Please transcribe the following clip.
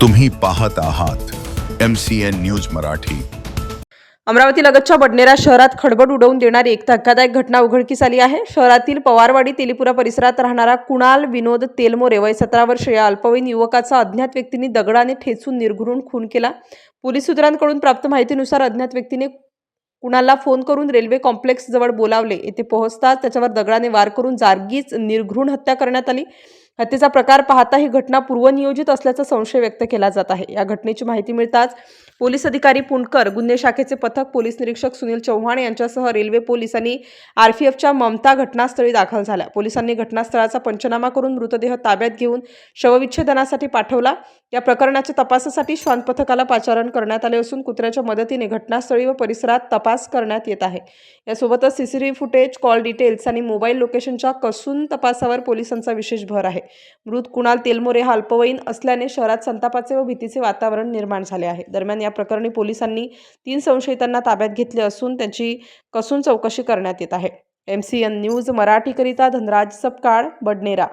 तुम्ही पाहत आहात M C N news Marathi. Amravati लगतच्या बडनेरा शहरात खडबड उडवून देणारी एक धक्कादायक घटना उघडकीस आली आहे. शहरातील पवारवाडी तेलीपुरा परिसरात राहणारा कुणाल विनोद तेलमोरे वय सतरा वर्ष या अल्पवयीन युवकाचा अज्ञात व्यक्तींनी दगडाने ठेचून निर्घुरून खून केला. पोलीस सूत्रांकडून प्राप्त माहितीनुसार अज्ञात व्यक्तीने कुणाला फोन करून रेल्वे कॉम्प्लेक्स जवळ बोलावले. येथे पोहोचताच त्याच्यावर दगडाने वार करून जागीच निर्घृण हत्या करण्यात आली. हत्येचा प्रकार पाहता ही घटना पूर्वनियोजित असल्याचा संशय व्यक्त केला जात आहे. या घटनेची माहिती मिळताच पोलीस अधिकारी पुंडकर गुन्हे शाखेचे पथक पोलीस निरीक्षक सुनील चव्हाण यांच्यासह रेल्वे पोलीस आणि आरपीएफच्या ममता घटनास्थळी दाखल झाल्या. पोलिसांनी घटनास्थळाचा पंचनामा करून मृतदेह ताब्यात घेऊन शवविच्छेदनासाठी पाठवला. या प्रकरणाच्या तपासासाठी श्वान पथकाला पाचारण करण्यात आले असून कुत्र्याच्या मदतीने घटनास्थळी व परिसरात तपास करण्यात येत आहे. यासोबतच सीसीटीव्ही फुटेज कॉल डिटेल्स आणि मोबाईल लोकेशनच्या कसून तपासावर पोलिसांचा विशेष भर आहे. मृत कुणाल तेलमोरे हा अल्पवयीन असल्याने शहरात संतापाचे व भीतीचे वातावरण निर्माण झाले आहे. दरम्यान या प्रकरणी पोलिसांनी तीन संशयितांना ताब्यात घेतले असून त्यांची कसून चौकशी करण्यात येत आहे. एम सी एन न्यूज मराठीकरिता धनराज सपकाळ बडनेरा.